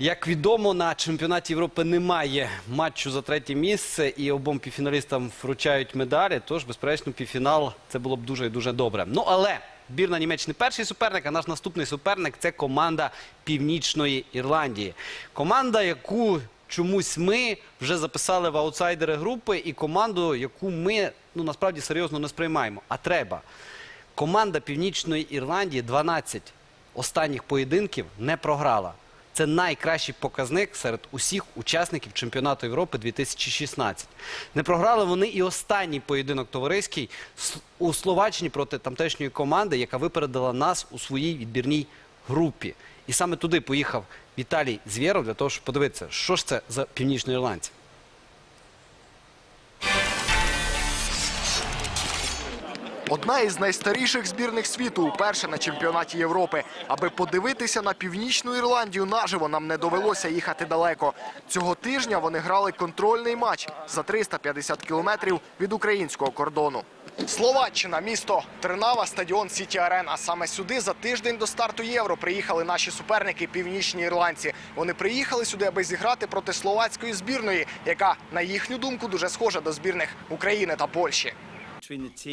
Як відомо, на чемпіонаті Європи немає матчу за третє місце, і обом півфіналістам вручають медалі. Тож, безперечно, півфінал це було б дуже і дуже добре. Ну але збірна Німеччини перший суперник, а наш наступний суперник це команда Північної Ірландії. Команда, яку чомусь ми вже записали в аутсайдери групи, і команду, яку ми ну насправді серйозно не сприймаємо. А треба. Команда Північної Ірландії 12 останніх поєдинків не програла. Це найкращий показник серед усіх учасників чемпіонату Європи 2016. Не програли вони і останній поєдинок товариський у Словаччині проти тамтешньої команди, яка випередила нас у своїй відбірній групі. І саме туди поїхав Віталій Звєров для того, щоб подивитися, що ж це за північноірландці. Одна із найстаріших збірних світу уперше на чемпіонаті Європи. Аби подивитися на північну Ірландію наживо, нам не довелося їхати далеко. Цього тижня вони грали контрольний матч за 350 кілометрів від українського кордону. Словаччина, місто Тринава, стадіон Сіті Арена. Саме сюди за тиждень до старту євро приїхали наші суперники північні ірландці. Вони приїхали сюди, аби зіграти проти словацької збірної, яка, на їхню думку, дуже схожа до збірних України та Польщі.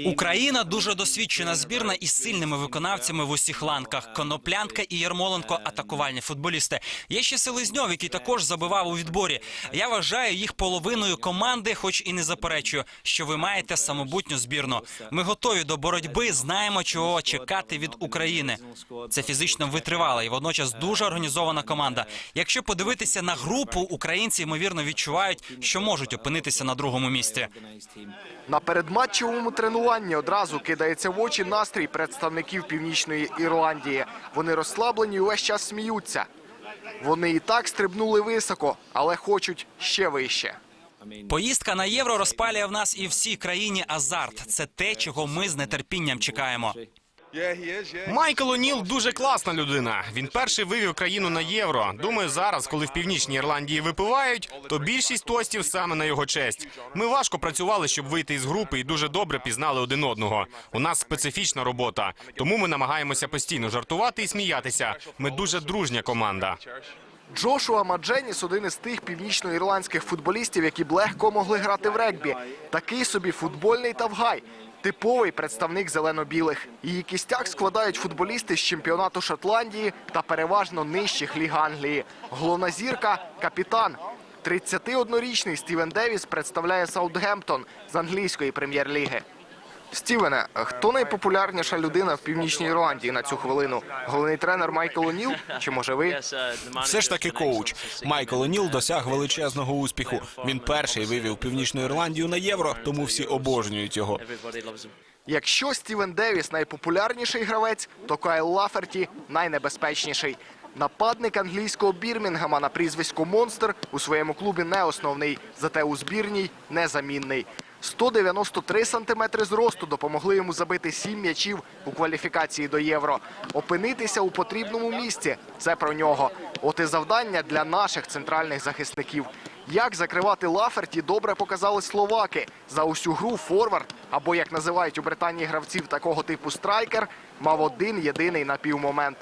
Україна дуже досвідчена збірна із сильними виконавцями в усіх ланках. Коноплянка і Ярмоленко атакувальні футболісти. Є ще Селезньов, який також забивав у відборі. Я вважаю їх половиною команди, хоч і не заперечую, що ви маєте самобутню збірну. Ми готові до боротьби, знаємо, чого чекати від України. Це фізично витривала і водночас дуже організована команда. Якщо подивитися на групу, українці ймовірно відчувають, що можуть опинитися на другому місці. На передматчевому тренуванні одразу кидається в очі настрій представників Північної Ірландії. Вони розслаблені і весь час сміються. Вони і так стрибнули високо, але хочуть ще вище. Поїздка на євро розпалює в нас і всій країні азарт. Це те, чого ми з нетерпінням чекаємо. Майкл О'Ніл дуже класна людина. Він перший вивів країну на євро. Думаю, зараз, коли в північній Ірландії випивають, то більшість тостів саме на його честь. Ми важко працювали, щоб вийти із групи, і дуже добре пізнали один одного. У нас специфічна робота, тому ми намагаємося постійно жартувати і сміятися. Ми дуже дружня команда. Джошуа Мадженіс один із тих північноірландських футболістів, які б легко могли грати в регбі. Такий собі футбольний тавгай. Типовий представник зелено-білих. Її кістяк складають футболісти з чемпіонату Шотландії та переважно нижчих ліг Англії. Головна зірка капітан. 31-річний Стівен Девіс представляє Саутгемптон з англійської прем'єр-ліги. Стівене, хто найпопулярніша людина в північній Ірландії на цю хвилину? Головний тренер Майкл О'Ніл? Чи може ви? Все ж таки коуч. Майкл О'Ніл досяг величезного успіху. Він перший вивів Північну Ірландію на євро, тому всі обожнюють його. Якщо Стівен Девіс найпопулярніший гравець, то Кайл Лаферті найнебезпечніший. Нападник англійського Бірмінгема на прізвисько Монстер у своєму клубі не основний, зате у збірній незамінний. 193 сантиметри зросту допомогли йому забити 7 м'ячів у кваліфікації до євро. Опинитися у потрібному місці це про нього. От і завдання для наших центральних захисників. Як закривати Лаферті, добре показали словаки. За усю гру форвард, або як називають у Британії гравців такого типу страйкер, мав один єдиний напівмомент.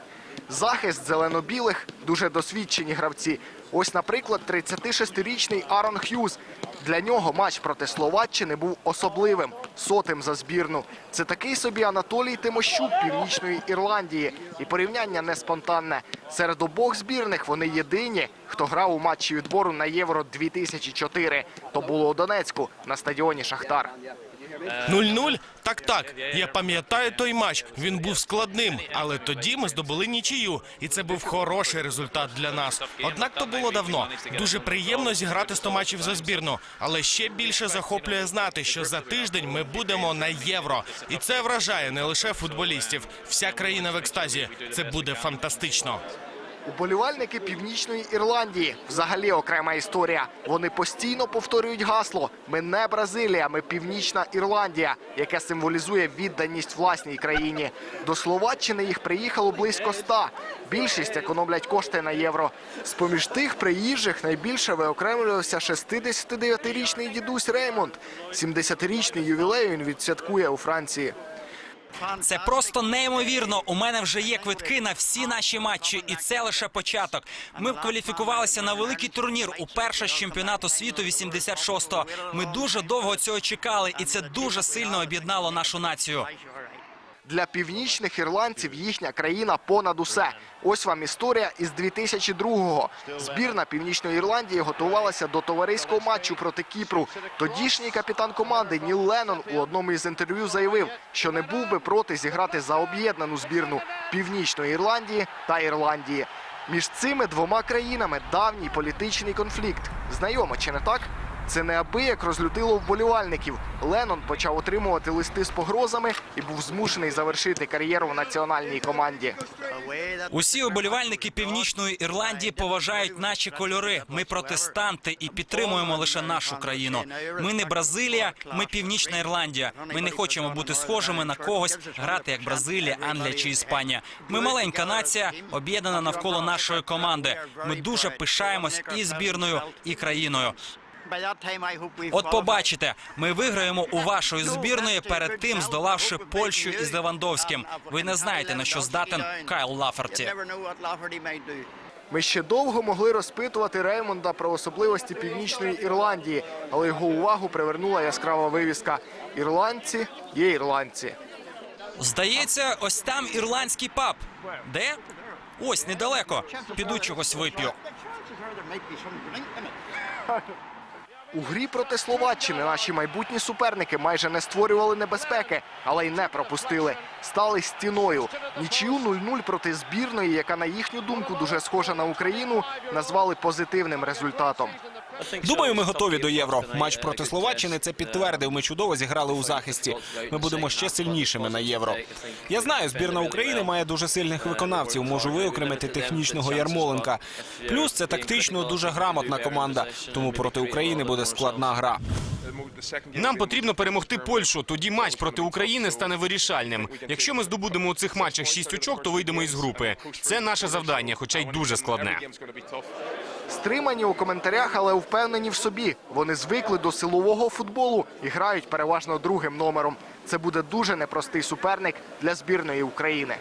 Захист зелено-білих дуже досвідчені гравці. Ось, наприклад, 36-річний Арон Х'юз. Для нього матч проти Словаччини був особливим, сотим за збірну. Це такий собі Анатолій Тимощук Північної Ірландії. І порівняння не спонтанне. Серед обох збірних вони єдині, хто грав у матчі відбору на Євро 2004. То було у Донецьку на стадіоні Шахтар. 0-0? Так, так. Я пам'ятаю той матч. Він був складним, але тоді ми здобули нічию, і це був хороший результат для нас. Однак то було давно. Дуже приємно зіграти 100 матчів за збірну, але ще більше захоплює знати, що за тиждень ми будемо на євро, і це вражає не лише футболістів. Вся країна в екстазі. Це буде фантастично. Уболівальники Північної Ірландії взагалі окрема історія. Вони постійно повторюють гасло: ми не Бразилія, ми Північна Ірландія, яке символізує відданість власній країні. До Словаччини їх приїхало близько ста. Більшість економлять кошти на євро. З поміж тих приїжджих найбільше виокремлювався 69-річний дідусь Реймонд. 70-річний ювілей він відсвяткує у Франції. Це просто неймовірно. У мене вже є квитки на всі наші матчі, і це лише початок. Ми кваліфікувалися на великий турнір уперше з чемпіонату світу 86-го. Ми дуже довго цього чекали, і це дуже сильно об'єднало нашу націю. Для північних ірландців їхня країна понад усе. Ось вам історія із 2002-го. Збірна Північної Ірландії готувалася до товариського матчу проти Кіпру. Тодішній капітан команди Ніл Леннон у одному із інтерв'ю заявив, що не був би проти зіграти за об'єднану збірну Північної Ірландії та Ірландії. Між цими двома країнами давній політичний конфлікт. Знайомо чи не так? Це неабияк розлютило вболівальників. Леннон почав отримувати листи з погрозами і був змушений завершити кар'єру в національній команді. Усі оболівальники північної Ірландії поважають наші кольори. Ми протестанти і підтримуємо лише нашу країну. Ми не Бразилія, ми Північна Ірландія. Ми не хочемо бути схожими на когось, грати як Бразилія, Англія чи Іспанія. Ми маленька нація, об'єднана навколо нашої команди. Ми дуже пишаємось і збірною, і країною. От побачите, ми виграємо у вашої збірної перед тим, здолавши Польщу із Левандовським. Ви не знаєте на що здатен Кайл Лаферті. Ми ще довго могли розпитувати Реймонда про особливості Північної Ірландії, але його увагу привернула яскрава вивіска «Ірландці є ірландці». Здається, ось там ірландський паб. Де? Ось недалеко. Піду чогось вип'ю. У грі проти Словаччини наші майбутні суперники майже не створювали небезпеки, але й не пропустили. Стали стіною. Нічию 0-0 проти збірної, яка, на їхню думку, дуже схожа на Україну, назвали позитивним результатом. Думаю, ми готові до євро. Матч проти Словаччини це підтвердив. Ми чудово зіграли у захисті. Ми будемо ще сильнішими на євро. Я знаю, збірна України має дуже сильних виконавців. Можу виокремити технічного Ярмоленка. Плюс це тактично дуже грамотна команда. Тому проти України буде складна гра. Нам потрібно перемогти Польщу. Тоді матч проти України стане вирішальним. Якщо ми здобудемо у цих матчах шість очок, то вийдемо із групи. Це наше завдання, хоча й дуже складне. Стримані у коментарях, але впевнені в собі. Вони звикли до силового футболу і грають переважно другим номером. Це буде дуже непростий суперник для збірної України.